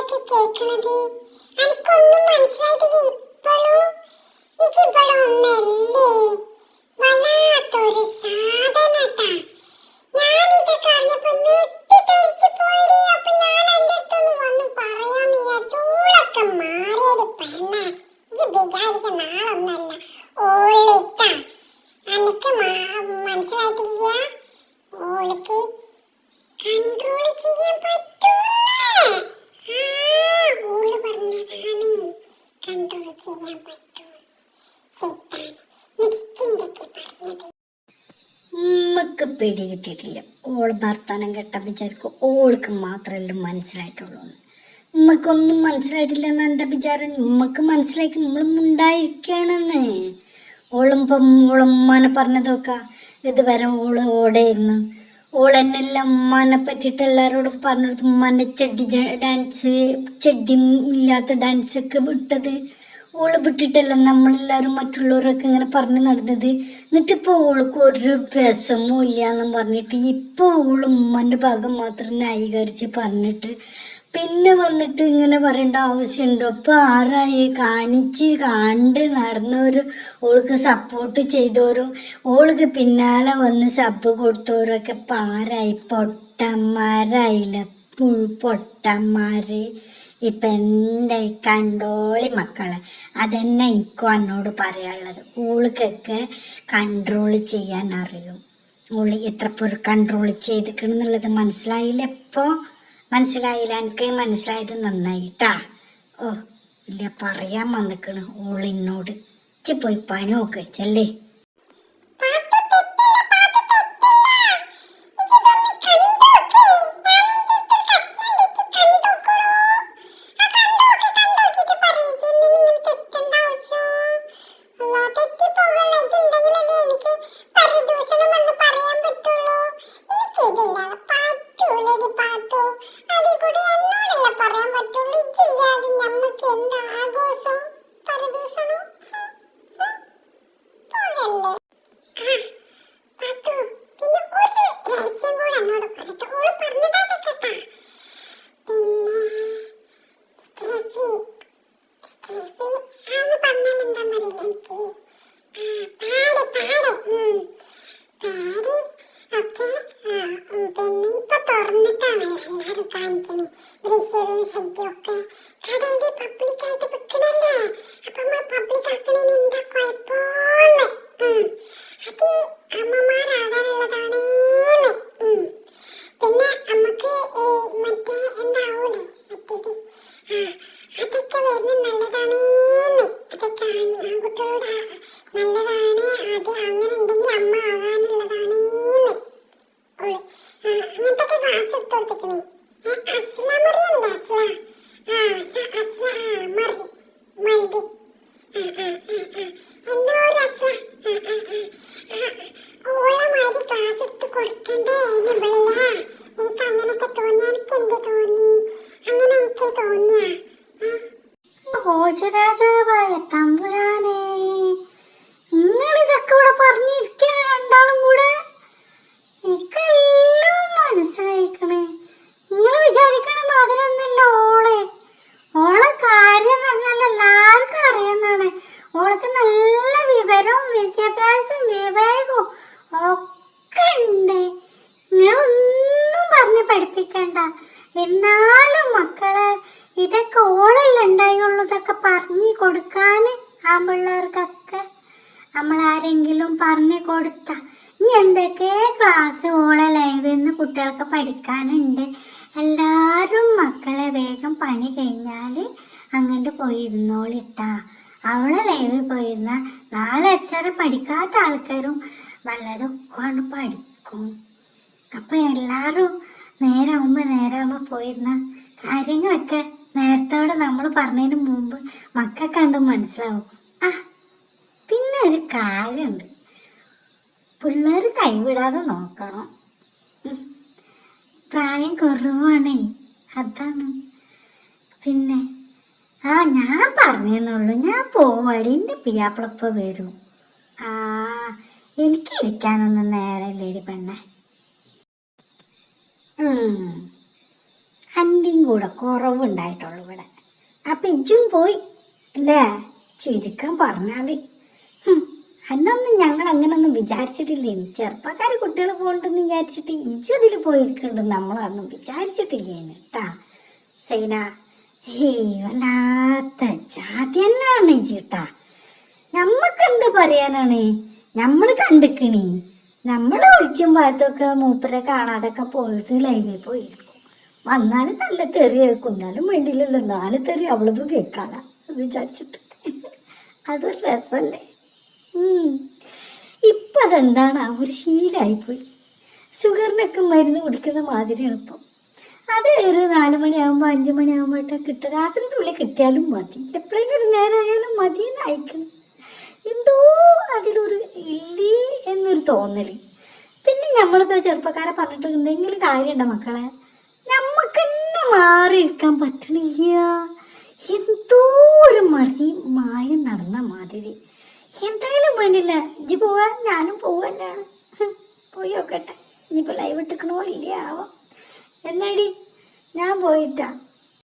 ഇതൊക്കെ കേൾക്കണത്? എനിക്കൊന്നും മനസ്സിലായിട്ടില്ല ഇപ്പോഴും. ഇജിവിടെ ഒന്നല്ലേ വല്ലാത്തൊരു സാധനട്ടാ ചെയ്യാൻ പറ്റൂ ശൈത്താനെ കിട്ടിയിട്ടില്ല. ഓൾ ഭർത്താനം കെട്ട വിചാരിക്കും ഓൾക്ക് മാത്രമല്ല മനസ്സിലായിട്ടുള്ളൂ. ഉമ്മക്കൊന്നും മനസ്സിലായിട്ടില്ല എന്ന് എന്റെ വിചാരം? ഉമ്മക്ക് മനസ്സിലാക്കി നമ്മൾ ഉണ്ടായിരിക്കണെന്ന് ഓളും ഇപ്പം ഓളുമ്മാനെ പറഞ്ഞതൊക്കെ ഇതുവരെ ഓൾ ഓടെയിരുന്നു. ഓളെന്നെല്ലാം ഉമ്മാനെ പറ്റിയിട്ട് എല്ലാവരോടും പറഞ്ഞു ഉമ്മാന്റെ ചെടി ഡാൻസ് ചെടി ഇല്ലാത്ത ഡാൻസൊക്കെ വിട്ടത്. ഓൾ വിട്ടിട്ടല്ല നമ്മളെല്ലാരും മറ്റുള്ളവരൊക്കെ ഇങ്ങനെ പറഞ്ഞു നടന്നത്. എന്നിട്ടിപ്പോൾ ഓൾക്ക് ഒരു വിഷമവും ഇല്ല എന്നും പറഞ്ഞിട്ട് ഇപ്പൊ ഓൾ ഉമ്മന്റെ ഭാഗം മാത്രം ന്യായീകരിച്ച് പറഞ്ഞിട്ട് പിന്നെ വന്നിട്ട് ഇങ്ങനെ പറയേണ്ട ആവശ്യമുണ്ടോ. ഇപ്പം ആരായി? കാണിച്ച് കണ്ട് നടന്നവരും ഓൾക്ക് സപ്പോർട്ട് ചെയ്തവരും ഓൾക്ക് പിന്നാലെ വന്ന് സബ് കൊടുത്തവരൊക്കെ പാരായി പൊട്ടന്മാരായില്ല? പുഴു പൊട്ടന്മാര്. ഇപ്പം എന്റെ കണ്ടോളി മക്കളെ? അതന്നെ എനിക്കും എന്നോട് പറയാനുള്ളത്. ഓൾക്കൊക്കെ കൺട്രോൾ ചെയ്യാൻ അറിയും. ഓൾ എത്ര പേർ കൺട്രോൾ ചെയ്തിക്കണെന്നുള്ളത് മനസ്സിലായില്ല ഇപ്പോൾ മനസ്സിലായില്ല. എനിക്ക് മനസ്സിലായത് നന്നായിട്ടാ. ഓ ഇല്ല പറയാൻ വന്നിക്കണ്. ഓളിന്നോട് ഇച്ചി പോയി പണി നോക്ക് കാണിക്കണേ. ബ്രഷറും ഒക്കെ. കടയിൽ പബ്ലിക്കായിട്ട് വിൽക്കണല്ലേ അപ്പൊ നമ്മൾ പബ്ലിക് ആക്കണേന് എന്താ കുഴപ്പമെന്ന് അത് ആ ആ ആ ആ എന്തോ ഒരു അസ്ല ആ ആ ആ ആ ഓളെ മാതിരി ക്ലാസ് എടുത്ത് കൊടുക്കണ്ടേ നമ്മളല്ലേ എനിക്ക് അങ്ങനൊക്കെ തോന്നി എനിക്ക് എന്ത് തോന്നി അങ്ങനെ എനിക്ക് തോന്നിയാ ഏ ഭോജരാജാവായ തമ്പുരാനെ നിങ്ങളിതൊക്കെ ഇവിടെ പറഞ്ഞിരിക്കണ രണ്ടാളും കൂടെ എനിക്കെല്ലാം മനസ്സിലായിക്കണേ നിങ്ങൾ വിചാരിക്കണ മാതിരൊന്നല്ല ഓളെ ഓളെ കാര്യം എന്ന് പറഞ്ഞാൽ എല്ലാവർക്കും അറിയുന്നതാണ് ഓൾക്ക് നല്ല വിവരവും വിദ്യാഭ്യാസവും വിവേകവും ഒക്കെ ഉണ്ട് നിങ്ങളൊന്നും പറഞ്ഞ് പഠിപ്പിക്കണ്ട എന്നാലും മക്കളെ ഇതൊക്കെ ഓളല്ല ഉണ്ടായുള്ളൂ പറഞ്ഞു കൊടുക്കാൻ ആ പിള്ളേർക്കൊക്കെ. നമ്മൾ ആരെങ്കിലും പറഞ്ഞു കൊടുത്ത. ഇനി എന്തൊക്കെ ക്ലാസ് ഓളെ കുട്ടികൾക്ക് പഠിക്കാനുണ്ട്. എല്ലാവരും മക്കളെ വേഗം പണി കഴിഞ്ഞാൽ അങ്ങോട്ട് പോയിരുന്നോളിട്ടാ. അവളെ ലൈവിൽ പോയിരുന്ന നാലക്ഷരം പഠിക്കാത്ത ആൾക്കാരും വല്ലതൊക്കെ പഠിക്കും. അപ്പൊ എല്ലാരും നേരാകുമ്പോ നേരാകുമ്പോ പോയിരുന്ന കാര്യങ്ങളൊക്കെ നേരത്തോടെ നമ്മൾ പറഞ്ഞതിന് മുമ്പ് മക്കൾ കണ്ട് മനസ്സിലാവും. ആ പിന്നെ ഒരു കാര്യമുണ്ട്. പിള്ളേർ കൈവിടാതെ നോക്കണം. പ്രായം കുറവാണേ അതാണ്. പിന്നെ ആ ഞാൻ പറഞ്ഞെന്നുള്ളൂ ഞാൻ പോവാടി എന്റെ പിയാപ്പിളപ്പ വരും. ആ എനിക്ക് ഇരിക്കാനൊന്നും നേരമില്ലേടി പെണ്ണേ. അന്റെയും കൂടെ കുറവുണ്ടായിട്ടുള്ളൂ ഇവിടെ. അപ്പം ഇജും പോയി. അല്ലേ? ചുരുക്കം പറഞ്ഞാൽ അന്നൊന്നും ഞങ്ങൾ അങ്ങനൊന്നും വിചാരിച്ചിട്ടില്ലേ? ചെറുപ്പക്കാർ കുട്ടികൾ പോകണ്ടെന്ന് വിചാരിച്ചിട്ട് ഇജു അതിൽ പോയിരിക്കുന്നുണ്ട്. നമ്മളൊന്നും വിചാരിച്ചിട്ടില്ലേന്ന് കേട്ടാ സൈന. ഹേ വല്ലാത്ത ജാതി തന്നെയാണ് നമ്മക്ക് എന്ത് പറയാനാണ്? നമ്മൾ കണ്ടിക്കണി. നമ്മൾ ഒളിച്ചും ഭാഗത്തൊക്കെ മൂപ്പരെ കാണാതൊക്കെ പോയിട്ട് ലൈനിൽ പോയിരിക്കും. വന്നാലും നല്ല തെറി കേൾക്കും. എന്നാലും വേണ്ടിയില്ലല്ലോ നാല് തെറി. അവളതും കേൾക്കാല വിചാരിച്ചിട്ട്. അതൊരു രസമല്ലേ ഇപ്പം അതെന്താണ്? ആ ഒരു ശീലായിപ്പോയി. ഷുഗറിനൊക്കെ മരുന്ന് കുടിക്കുന്ന മാതിരിയാണ് ഇപ്പം. അത് ഒരു നാല് മണിയാകുമ്പോൾ അഞ്ച് മണിയാകുമ്പോഴൊക്കെ കിട്ടും രാത്രി ഉള്ളിൽ കിട്ടിയാലും മതി. എപ്പോഴെങ്കിലും ഒരു നേരമായാലും മതി എന്ന് അയക്കണം എന്തോ അതിലൊരു തോന്നൽ. പിന്നെ നമ്മളിപ്പോൾ ചെറുപ്പക്കാരെ പറഞ്ഞിട്ട് എന്തെങ്കിലും കാര്യമുണ്ടോ മക്കളെ? നമുക്ക് തന്നെ മാറിയിരിക്കാൻ പറ്റണില്ല. എന്തോ ഒരു മറി മായം നടന്ന മാതിരി. എന്തായാലും വേണ്ടില്ല. ഇജ്ജ് പോവാ ഞാനും പോവല്ലാണ് പോയി നോക്കട്ടെ. ഇനിയിപ്പോൾ ലൈവ് ഇട്ടിക്കണോ ഇല്ല ആവാം എന്നാടി? ഞാൻ പോയിട്ടാ.